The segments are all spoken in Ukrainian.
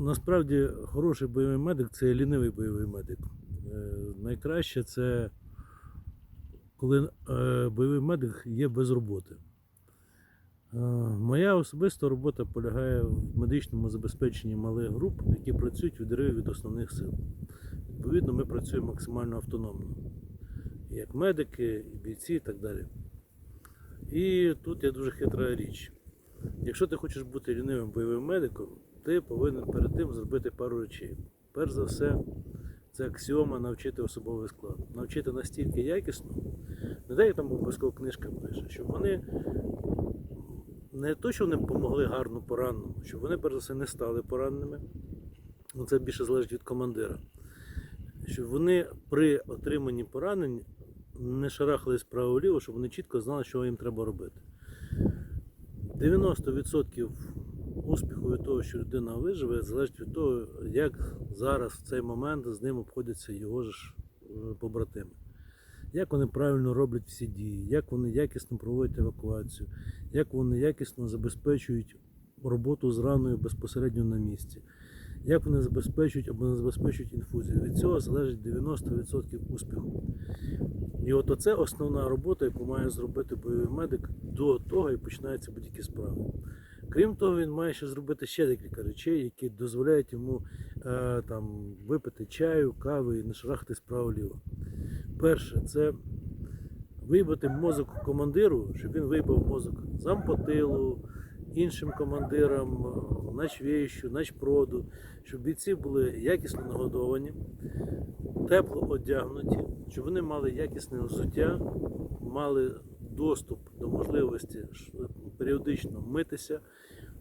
Насправді хороший бойовий медик це лінивий бойовий медик. Е, Найкраще це коли е, бойовий медик є без роботи. Е, Моя особиста робота полягає в медичному забезпеченні малих груп, які працюють у відриві від основних сил. Відповідно, ми працюємо максимально автономно. Як медики, і бійці і так далі. І тут є дуже хитра річ. Якщо ти хочеш бути лінивим бойовим медиком, ти повинен перед тим зробити пару речей. Перш за все, це аксіома навчити особовий склад. Навчити настільки якісно, не як там обов'язково книжка пише, щоб вони не то, що вони допомогли гарно пораненому, щоб вони перш за все не стали пораненими. Ну, це більше залежить від командира. Щоб вони при отриманні поранень не шарахались справа-ліво, щоб вони чітко знали, що їм треба робити. 90% успіху від того, що людина виживе, залежить від того, як зараз в цей момент з ним обходяться його ж е, побратими. Як вони правильно роблять всі дії, як вони якісно проводять евакуацію, як вони якісно забезпечують роботу з раною безпосередньо на місці, як вони забезпечують або не забезпечують інфузію. Від цього залежить 90% успіху. І от оце основна робота, яку має зробити бойовий медик до того, як починаються будь-які справи. Крім того, він має ще зробити ще декілька речей, які дозволяють йому е, там, випити чаю, кави і не шарахати справа-ліво. Перше, це вибити мозок командиру, щоб він вибив мозок зампотилу, іншим командирам, е, начвєщу, начпроду, щоб бійці були якісно нагодовані, тепло одягнуті, щоб вони мали якісне взуття, мали доступ до можливості періодично митися,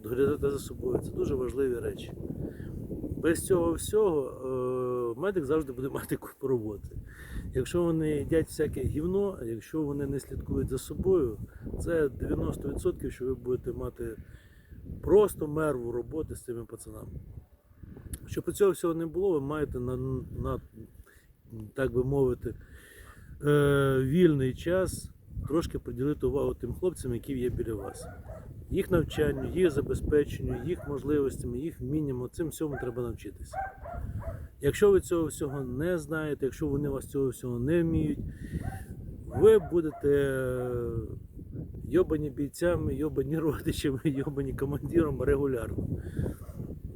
доглядати за собою. Це дуже важливі речі. Без цього всього е, медик завжди буде мати купу роботи. Якщо вони їдять всяке гівно, якщо вони не слідкують за собою, це 90%, що ви будете мати просто мерву роботи з цими пацанами. Щоб цього всього не було, ви маєте на, на так би мовити, е, вільний час трошки приділити увагу тим хлопцям, які є біля вас. Їх навчанню, їх забезпеченню, їх можливостями, їх вмінням, цим всьому треба навчитися. Якщо ви цього всього не знаєте, якщо вони вас цього всього не вміють, ви будете е, йобані бійцями, йобані родичами, йобані командиром регулярно.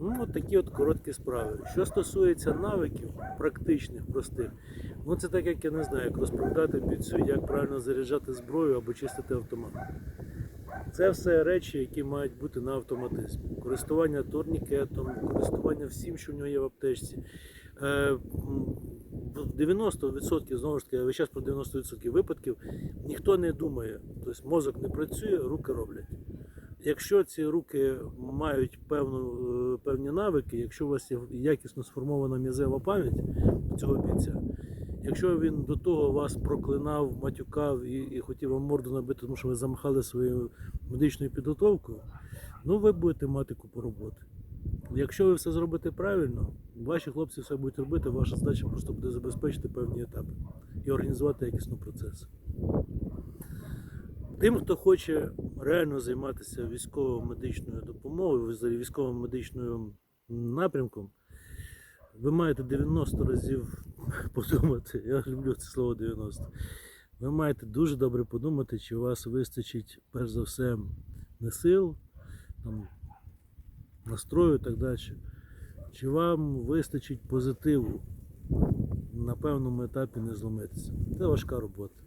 Ну, от такі от короткі справи. Що стосується навиків практичних, простих, ну це так, як я не знаю, як розповідати бійцю, як правильно заряджати зброю або чистити автомат. Це все речі, які мають бути на автоматизмі. Користування турнікетом, користування всім, що в нього є в аптечці. Е, 90% знову ж таки, весь час про 90% випадків ніхто не думає, тобто мозок не працює, руки роблять. Якщо ці руки мають певну, е, певні навики, якщо у вас є якісно сформована м'язева пам'ять цього бійця, якщо він до того вас проклинав, матюкав і, і хотів вам морду набити, тому що ви замахали своєю медичною підготовкою, ну ви будете мати купу роботи. Якщо ви все зробите правильно, ваші хлопці все будуть робити, ваша задача просто буде забезпечити певні етапи і організувати якісно процес. Тим, хто хоче реально займатися військово-медичною допомогою, військово-медичною напрямком, ви маєте 90 разів подумати. Я люблю це слово 90. Ви маєте дуже добре подумати, чи у вас вистачить, перш за все, не сил, там, настрою і так далі. Чи вам вистачить позитиву на певному етапі не зломитися. Це важка робота.